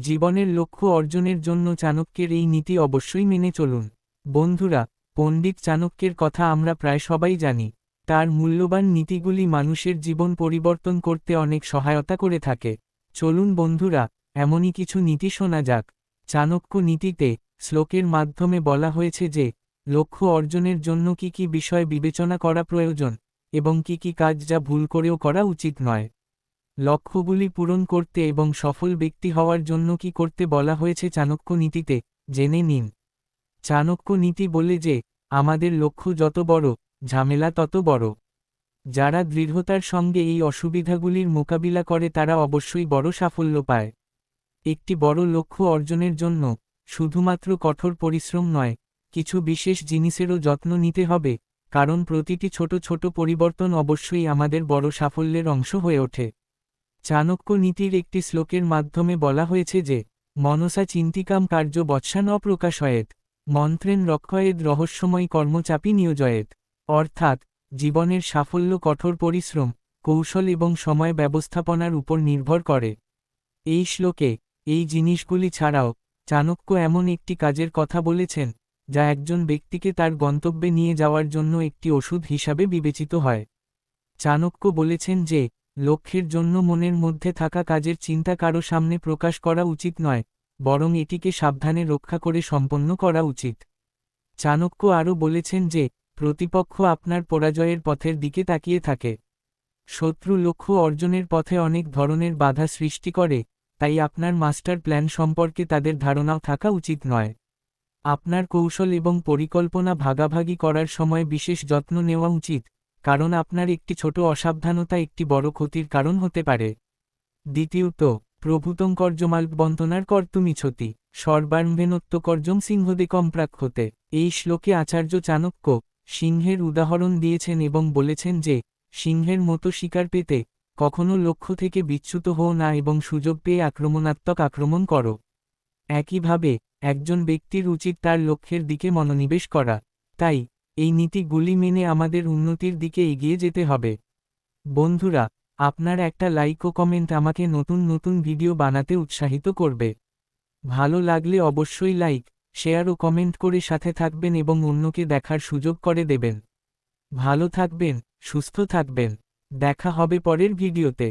জীবনের লক্ষ্য অর্জনের জন্য চাণক্যের এই নীতি অবশ্যই মেনে চলুন। বন্ধুরা, পণ্ডিত চাণক্যের কথা আমরা প্রায় সবাই জানি। তার মূল্যবান নীতিগুলি মানুষের জীবন পরিবর্তন করতে অনেক সহায়তা করে থাকে। চলুন বন্ধুরা, এমনই কিছু নীতি শোনা যাক। চাণক্য নীতিতে শ্লোকের মাধ্যমে বলা হয়েছে যে, লক্ষ্য অর্জনের জন্য কি কি বিষয় বিবেচনা করা প্রয়োজন এবং কি কি কাজ যা ভুল করেও করা উচিত নয়। লক্ষ্যগুলি পূরণ করতে এবং সফল ব্যক্তি হওয়ার জন্য কি করতে বলা হয়েছে চাণক্য নীতিতে, জেনে নিন। চাণক্য নীতি বলে যে, আমাদের লক্ষ্য যত বড়, ঝামেলা তত বড়। যারা দৃঢ়তার সঙ্গে এই অসুবিধাগুলির মোকাবিলা করে তারা অবশ্যই বড় সাফল্য পায়। একটি বড় লক্ষ্য অর্জনের জন্য শুধুমাত্র কঠোর পরিশ্রম নয়, কিছু বিশেষ জিনিসেরও যত্ন নিতে হবে, কারণ প্রতিটি ছোট ছোট পরিবর্তন অবশ্যই আমাদের বড় সাফল্যের অংশ হয়ে ওঠে। চাণক্য নীতির একটি শ্লোকের মাধ্যমে বলা হয়েছে যে, মনসা চিন্তিকাম কার্য বৎসা ন প্রকাশয়েত মন্ত্রেন রক্ষয়েদ রহস্যময় কর্মচাপী নিয়োজয়েত, অর্থাৎ, জীবনের সাফল্য কঠোর পরিশ্রম, কৌশল এবং সময় ব্যবস্থাপনার উপর নির্ভর করে। এই শ্লোকে, এই জিনিসগুলি ছাড়াও, চাণক্য এমন একটি কাজের কথা বলেছেন, যা একজন ব্যক্তিকে তার গন্তব্যে নিয়ে যাওয়ার জন্য একটি ওষুধ হিসাবে বিবেচিত হয়। চাণক্য বলেছেন যে লক্ষ্যের জন্য মনের মধ্যে থাকা কাজের চিন্তা কারও সামনে প্রকাশ করা উচিত নয়, বরং এটিকে সাবধানে রক্ষা করে সম্পন্ন করা উচিত। চাণক্য আরও বলেছেন যে, প্রতিপক্ষ আপনার পরাজয়ের পথের দিকে তাকিয়ে থাকে। শত্রু লক্ষ্য অর্জনের পথে অনেক ধরনের বাধা সৃষ্টি করে, তাই আপনার মাস্টার প্ল্যান সম্পর্কে তাদের ধারণাও থাকা উচিত নয়। আপনার কৌশল এবং পরিকল্পনা ভাগাভাগি করার সময় বিশেষ যত্ন নেওয়া উচিত। কারণ আপনার একটি ছোট অসাবধানতা একটি বড় ক্ষতির কারণ হতে পারে। দ্বিতীয়ত প্রভূতং প্রভূতঙ্কর্যমাল্পবন্তনার কর্তুমিছতি সর্বার্ভেনত্বকর্যম সিংহদেকম প্রাক্ষতে এই শ্লোকে আচার্য চাণক্য সিংহের উদাহরণ দিয়েছেন এবং বলেছেন যে, সিংহের মতো শিকার পেতে কখনো লক্ষ্য থেকে বিচ্যুত হও না এবং সুযোগ পেয়ে আক্রমণাত্মক আক্রমণ করো। একইভাবে, একজন ব্যক্তির উচিত তার লক্ষ্যের দিকে মনোনিবেশ করা। তাই এই নীতিগুলি মেনে আমাদের উন্নতির দিকে এগিয়ে যেতে হবে। বন্ধুরা, আপনার একটা লাইক ও কমেন্ট আমাকে নতুন নতুন ভিডিও বানাতে উৎসাহিত করবে। ভালো লাগলে অবশ্যই লাইক, শেয়ার ও কমেন্ট করে সাথে থাকবেন এবং অন্যকে দেখার সুযোগ করে দেবেন। ভালো থাকবেন, সুস্থ থাকবেন। দেখা হবে পরের ভিডিওতে।